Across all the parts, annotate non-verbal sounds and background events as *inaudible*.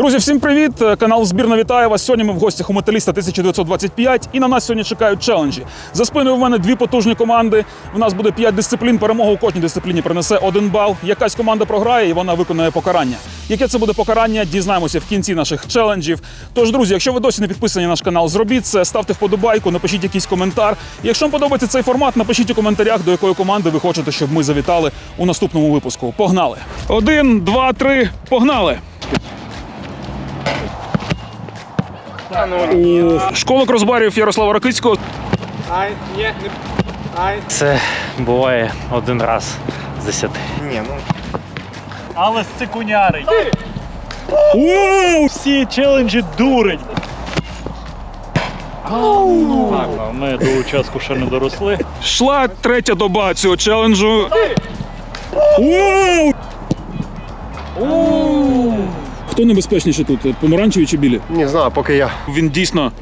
Друзі, всім привіт! Канал Збірна вітає вас. Сьогодні ми в гостях у металіста 1925 і на нас сьогодні чекають челенджі. За спиною в мене дві потужні команди. В нас буде п'ять дисциплін. Перемога у кожній дисципліні принесе один бал. Якась команда програє і вона виконує покарання. Яке це буде покарання, дізнаємося в кінці наших челенджів. Тож, друзі, якщо ви досі не підписані на наш канал, зробіть це, ставте вподобайку, напишіть якийсь коментар. Якщо вам подобається цей формат, напишіть у коментарях, до якої команди ви хочете, щоб ми завітали у наступному випуску. Погнали! Один, два, три, погнали! У школа кросбарів Ярослава Ракицького. Це буває один раз з десяти. Ні, ну. Але з цикунярить. Всі челенджі дурень. Ми до участку ще не доросли. Шла третя доба цього челенджу. Ууу! Хто небезпечніше тут? Помаранчеві чи білі? Не знаю, поки я. Він дійсно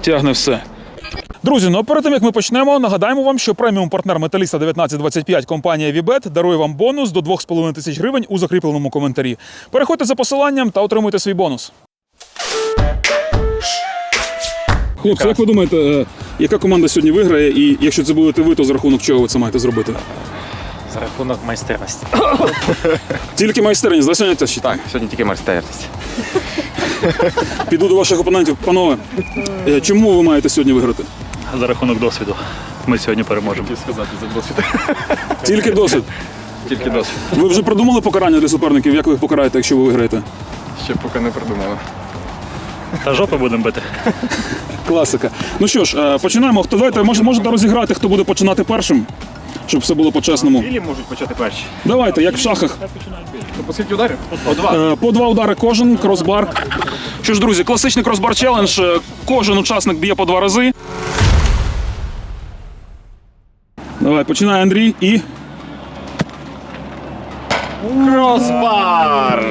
тягне все. Друзі, ну а перед тим як ми почнемо, нагадаємо вам, що преміум партнер металіста 1925 компанія Вібет дарує вам бонус до 2,5 тисяч гривень у закріпленому коментарі. Переходьте за посиланням та отримуйте свій бонус. Хлопці, як ви думаєте, е, яка команда сьогодні виграє, і якщо це будете ви, то за рахунок чого ви це маєте зробити? За рахунок майстерності. *coughs* Тільки майстерність, да, сьогодні теж? Так, сьогодні тільки майстерність. *laughs* Піду до ваших опонентів. Панове, е, чому ви маєте сьогодні виграти? За рахунок досвіду. Ми сьогодні переможемо. сказати за досвід. *laughs* Тільки досвід. Тільки досвід. Ви вже придумали покарання для суперників? Як ви їх покараєте, якщо ви виграєте? Ще поки не придумали. Та жопи будемо бити. Класика. Ну що ж, е, починаємо. Хто давайте може, можете розіграти, хто буде починати першим, щоб все було по-чесному. Білі можуть почати перші. Давайте, як в шахах. По скільки ударів? По два. Е, По два удари кожен, кросбар. Що ж, друзі, класичний кросбар челендж. Е, Кожен учасник б'є по два рази. Давай, починає Андрій і. Кросбар!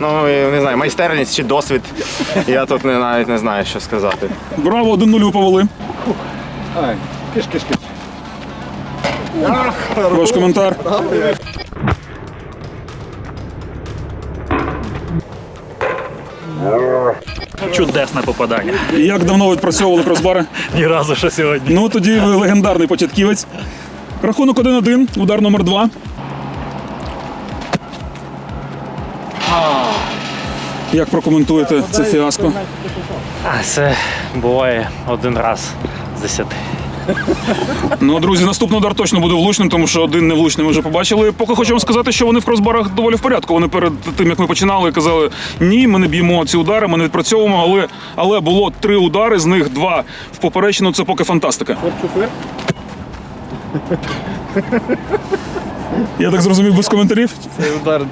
Ну, не знаю, майстерність чи досвід. Я тут не, навіть не знаю, що сказати. Браво, 1-0 ви повели. Ай, киш, киш, киш. Ваш коментар. Чудесне попадання. І Як давно ви відпрацьовували кросбари? Ні разу ще сьогодні. Ну тоді ви легендарний початківець. Рахунок 1-1, удар номер 2. Як прокоментуєте це фіаско? А це буває один раз з десяти. Ну, друзі, наступний удар точно буде влучним, тому що один невлучний ми вже побачили. Поки хочу вам сказати, що вони в кросбарах доволі в порядку. Вони перед тим, як ми починали, казали: ні, ми не б'ємо ці удари, ми не відпрацьовуємо, але, але було три удари, з них два в поперечину. Це поки фантастика. Я так зрозумів без коментарів. Цей удар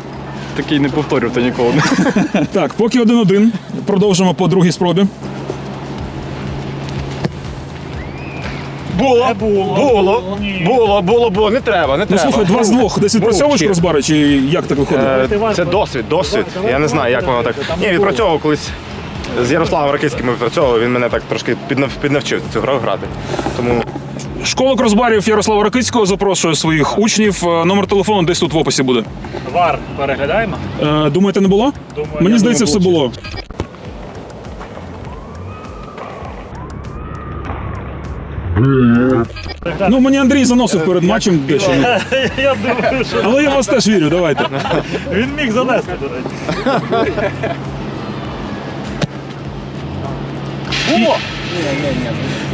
такий не повторювати ніколи. *laughs* Так, поки 1-1. Продовжимо по другій спробі. Було, було. було, було, було, було, не треба, не Ну треба. слухай, два з двох. Десь відпрацьовуєш Мовчи. кросбари, чи як так виходить? Е, Це досвід, досвід. Я не знаю, як воно так. Ні, відпрацьовував колись з Ярославом Ракицьким ми відпрацьовували, він мене так трошки піднав, піднавчив цю гру грати. Тому Школа кросбарів Ярослава Ракицького запрошує своїх учнів. Е, Номер телефону десь тут в описі буде. Вар переглядаємо. Е, думаєте, не було? Думаю, Мені здається, все було. Ну, мені Андрій заносив перед матчем дещо. Я думаю, що Але я в вас теж вірю, давайте. *laughs* він міг занести, до речі.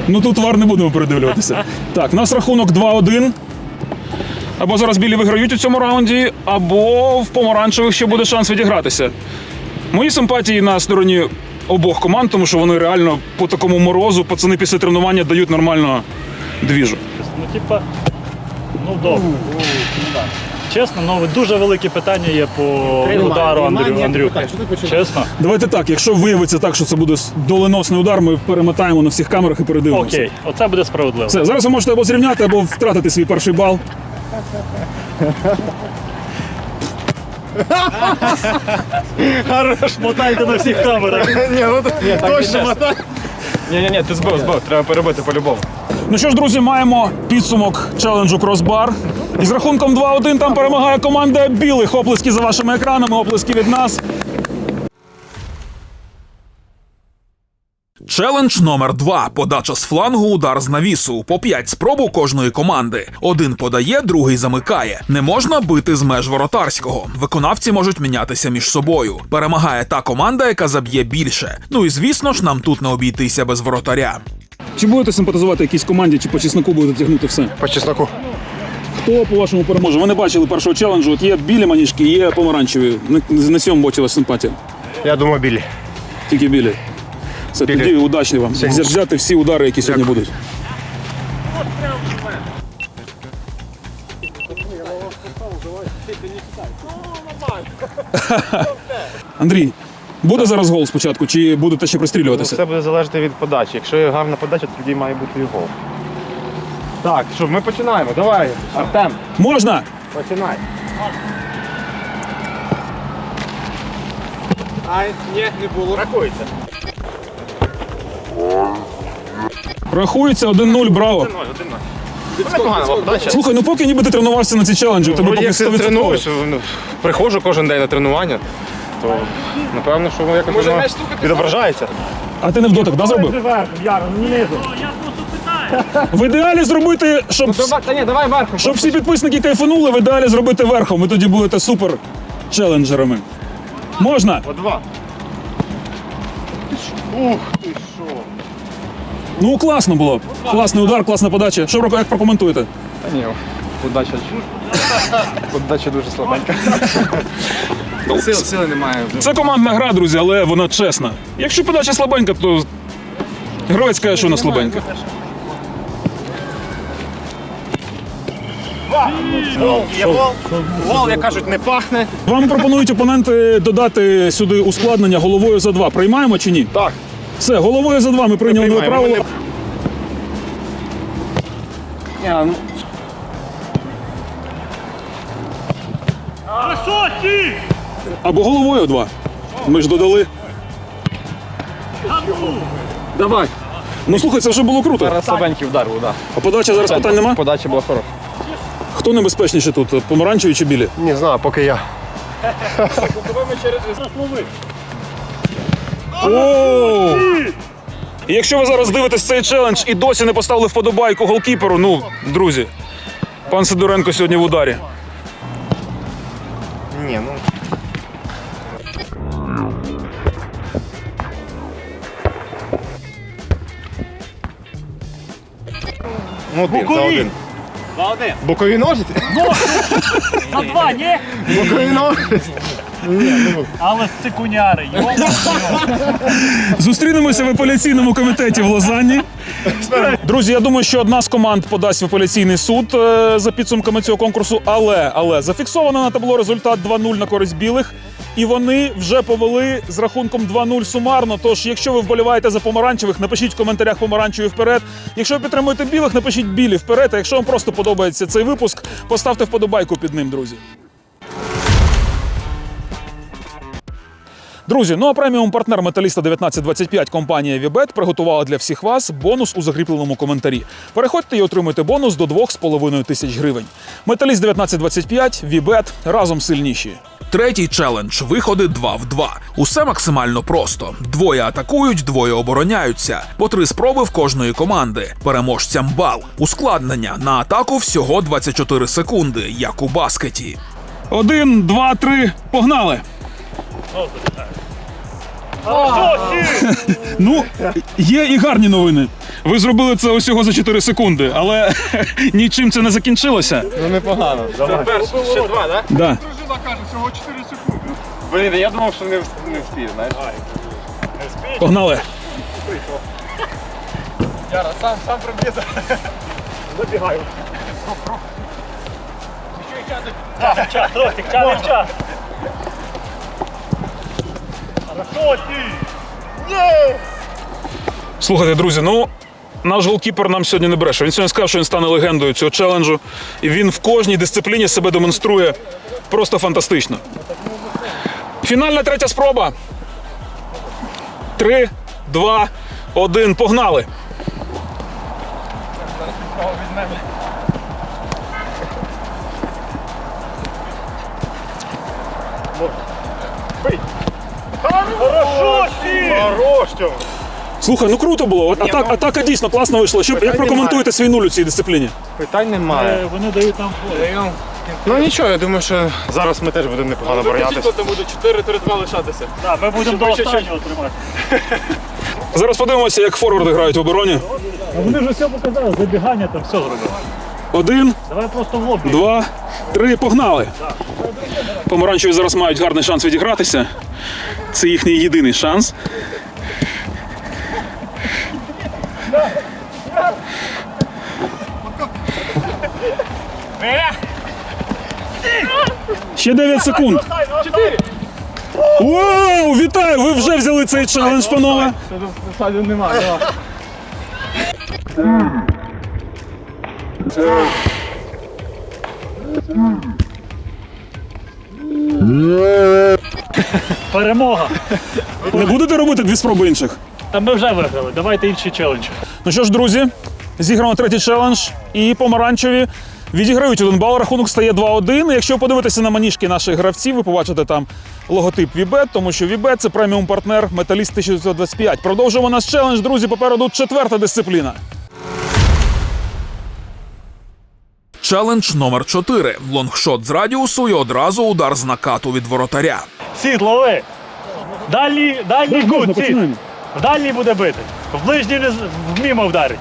Ну тут вар не будемо передивлюватися. Так, у нас рахунок 2-1. Або зараз білі виграють у цьому раунді, або в помаранчевих ще буде шанс відігратися. Мої симпатії на стороні обох команд, тому що вони реально по такому морозу, пацани після тренування дають нормально двіжу. Ну, типа, ну добре. Чесно, ну дуже великі питання є по удару Андрю, Андрюха. Чесно? Давайте так, якщо виявиться так, що це буде доленосний удар, ми перемотаємо на всіх камерах і передивимося. Окей, оце буде справедливо. Все, зараз ви можете або зрівняти, або втратити свій перший бал. Хорош, мотайте на всіх камерах. Ні, ну точно мотай. Ні, ні, ні, ти збив, збив, треба перебити по-любому. Ну що ж, друзі, маємо підсумок челенджу кросбар. І з рахунком 2-1 там перемагає команда білих. Оплески за вашими екранами, оплески від нас. Челендж номер 2 Подача з флангу, удар з навісу. По 5 спроб у кожної команди. Один подає, другий замикає. Не можна бити з меж воротарського. Виконавці можуть мінятися між собою. Перемагає та команда, яка заб'є більше. Ну і звісно ж, нам тут не обійтися без воротаря. Чи будете симпатизувати якійсь команді, чи по чесноку будете тягнути все? По чесноку. Хто по вашому переможе? Ви не бачили першого челенджу. От є білі маніжки, є помаранчеві. На, на цьому боці симпатія. Я думаю, білі. Тільки білі. Це Білі. тоді удачі вам. Взяти всі удари, які сьогодні будуть. Андрій, буде зараз гол спочатку, чи будете ще пристрілюватися? Все буде залежати від подачі. Якщо є гарна подача, тоді має бути і гол. Так, що, ми починаємо. Давай, Артем, Можна! починай. Ай, ні, не було. Рахується. Рахується 1-0, браво. Непогана була подача. Слухай, ну поки ніби ти тренувався на ці челенджі, у тебе Вроді, поки як ти 100%. тренуєшся, ну, приходжу кожен день на тренування, то напевно, що воно якось воно відображається. А ти не в дотик, да, зробив? *laughs* В ідеалі зробити, щоб, Та ні, давай верхом. щоб всі підписники кайфанули, в ідеалі зробити верхом. Ви тоді будете супер челенджерами. Можна? По два. Ух ти що. Ну класно було. Класний удар, класна подача. Що як прокоментуєте? Та ні, подача. Подача дуже слабенька. Сил, сили немає. Це командна гра, друзі, але вона чесна. Якщо подача слабенька, то гравець каже, що вона слабенька. Є гол. Гол, як кажуть, не пахне. Вам пропонують опоненти додати сюди ускладнення головою за два. Приймаємо чи ні? Так. Все, головою за два ми прийняли нове правило. Ні, ну, Або головою два. Ми ж додали. Давай. Ну слухай, це вже було круто. Зараз слабенький удар, удар. А подача зараз питань нема? Подача була хороша. Хто небезпечніше тут? Помаранчеві чи білі? Не знаю, поки я. Оу! І Якщо ви зараз дивитесь цей челендж і досі не поставили вподобайку голкіперу, ну, друзі, пан Сидоренко сьогодні в ударі. Ні, ну. Ну, один, за один. За один. Бокові ножиці? *laughs* За два, ні? Бокові ножиці. Але з цикуняри. Зустрінемося в апеляційному комітеті в Лозанні. Друзі, я думаю, що одна з команд подасть в апеляційний суд е, за підсумками цього конкурсу, але, але зафіксовано на табло результат 2-0 на користь білих. І вони вже повели з рахунком 2-0 сумарно. Тож, якщо ви вболіваєте за помаранчевих, напишіть в коментарях помаранчеві вперед. Якщо ви підтримуєте білих, напишіть білі вперед. А якщо вам просто подобається цей випуск, поставте вподобайку під ним, друзі. Друзі, ну а преміум партнер металіста 1925 компанія Вібет приготувала для всіх вас бонус у закріпленому коментарі. Переходьте і отримуйте бонус до 2,5 тисяч гривень. Металіст 1925, Вібет разом сильніші. Третій челендж виходи 2 в 2. Усе максимально просто. Двоє атакують, двоє обороняються. По три спроби в кожної команди. Переможцям бал. Ускладнення на атаку всього 24 секунди, як у баскеті. Один, два, три, погнали! *laughs* Ну, є і гарні новини. Ви зробили це усього за 4 секунди, але *laughs* нічим це не закінчилося. Ну непогано. Це перший, ще два, так? Да. Блін, я думав, що не, встиг, знаєш. Погнали. Яра, сам, сам проб'ється. Забігаю. Час, Ростик, час, час. Слухайте, друзі, ну наш голкіпер нам сьогодні не бреше. Він сьогодні сказав, що він стане легендою цього челенджу. І він в кожній дисципліні себе демонструє просто фантастично. Фінальна третя спроба. Три, два, один. Погнали. Слухай, ну круто було. От атак, атака дійсно класно вийшла. Що, як прокоментуєте свій нуль у цій дисципліні? Питань немає. Е, Вони дають нам фол. Ну нічого, я думаю, що зараз ми теж будемо непогано оборонятися. Так, ми будемо до останнього тримати. Зараз подивимося, як форварди грають в обороні. Вони вже все показали, забігання там все зробили. Один, Давай просто в лоб. два, три, погнали. Помаранчеві зараз мають гарний шанс відігратися. Це їхній єдиний шанс. Ще 9 секунд. Вау! Вітаю! Ви вже взяли цей челендж, панове. Перемога. Не будете робити дві спроби інших? Та ми вже виграли. Давайте інший челендж. Ну що ж, друзі, зіграно третій челендж, і помаранчеві відіграють один бал. Рахунок стає 2-1. Якщо подивитися на маніжки наших гравців, ви побачите там логотип Вібет, тому що Вібет це преміум партнер Металіст 1925. Продовжуємо наш челендж, друзі. Попереду четверта дисципліна. Челендж номер 4 Лонгшот з радіусу і одразу удар з накату від воротаря. Сід, лови. Дальній, дальній кут, сід. В дальній буде бити. В ближній не з- вмімо вдарить.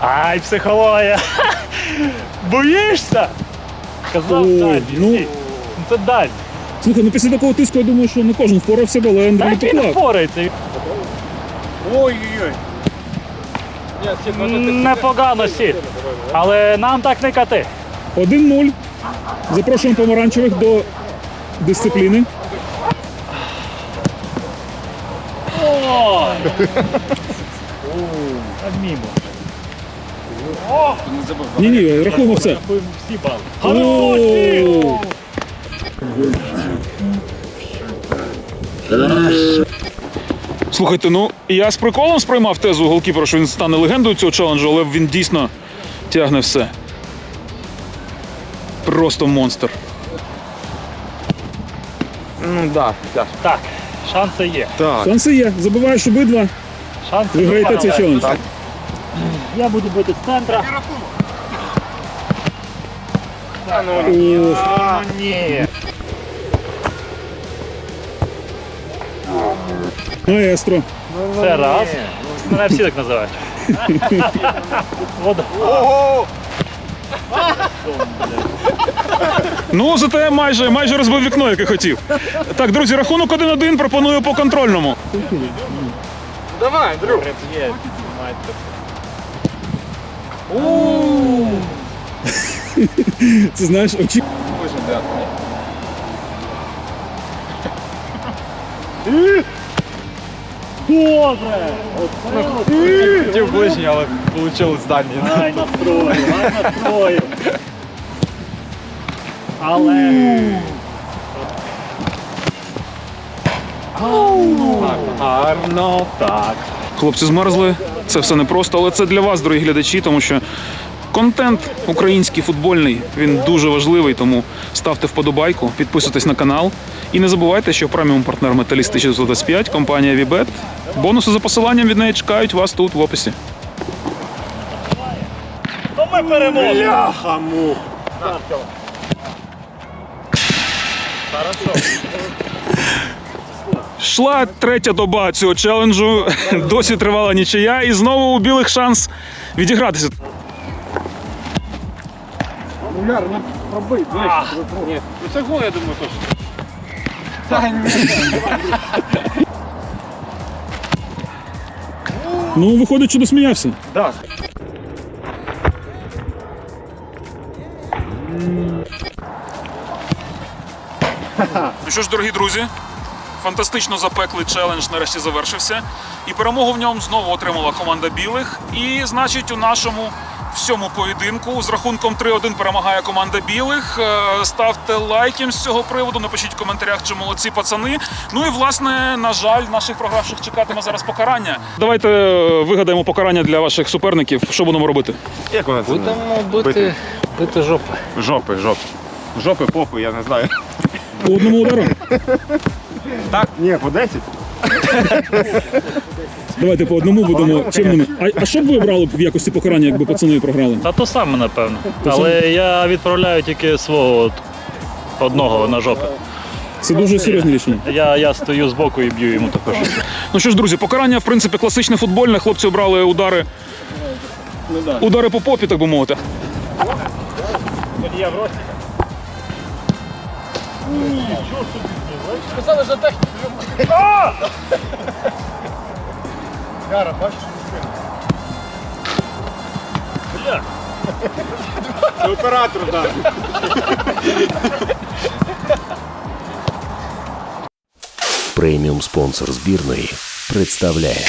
Ай, психологія. *laughs* Боїшся? Казав Ой, дальній. ну. Ну, Це дальній. Слухай, ну після такого тиску я думаю, що не кожен впорався, але Андрій Та який не впорається. Ой-ой-ой. Непогано сід. Але нам так не кати. 1-0. Запрошуємо помаранчевих до дисципліни. А мімо. Ні, ні, рахуємо все. Всі бали. Хороші! Слухайте, ну я з приколом сприймав тезу голкіпера, що він стане легендою цього челенджу, але він дійсно тягне все. Просто монстр. Ну так, так. Так, шанси є. Так. Шанси є. Забуваєш обидва. Шанси Виграєте цей челендж. Так. Я буду бити з центра. Ох, Ні. Маестро. Це раз. Мене всі так називають. Ну, зате майже, майже розбив вікно, яке хотів. Так, друзі, рахунок 1-1 пропоную по контрольному. Давай, друг. Це знаєш, очі. Добре! Хотів ближній, але вийшло з дальній. Ай настрою, ай настрою. Але. Гарно, так. Хлопці змерзли. Це все непросто, але це для вас, дорогі глядачі, тому що контент український футбольний він дуже важливий. Тому ставте вподобайку, підписуйтесь на канал. І не забувайте, що преміум партнер Металіст 1925, компанія Вібет. Бонуси за посиланням від неї чекають вас тут в описі. То ми переможемо. Шла третя доба цього челенджу. *laughs* Досі тривала нічия, і знову у білих шанс відігратися. Ну, виходить, що досміявся. Так. Ну що ж, дорогі друзі, фантастично запеклий челендж нарешті завершився. І перемогу в ньому знову отримала команда білих. І, значить, у нашому в цьому поєдинку. З рахунком 3-1 перемагає команда білих. Е, Ставте лайки з цього приводу, напишіть в коментарях, чи молодці пацани. Ну і власне, на жаль, наших програвших чекатиме зараз покарання. Давайте е, вигадаємо покарання для ваших суперників. Що будемо робити? Як воно це? Будемо Бити. бити, бити жопи. Жопи, жопи. Жопи, попи, я не знаю. По одному удару. Так? Ні, по 10. Давайте по одному будемо чимними. А, а що б ви брали в якості покарання, якби пацани програли? Та то саме, напевно. То Але я відправляю тільки свого от, одного на жопи. Це дуже серйозне рішення. Я, я стою збоку і б'ю йому також. Ну що ж, друзі, покарання, в принципі, класичне футбольне. Хлопці обрали удари. Удари по попі, так би мовити. Оператор, так. Преміум спонсор збірної представляє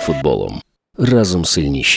Футболом. Разом сильніші.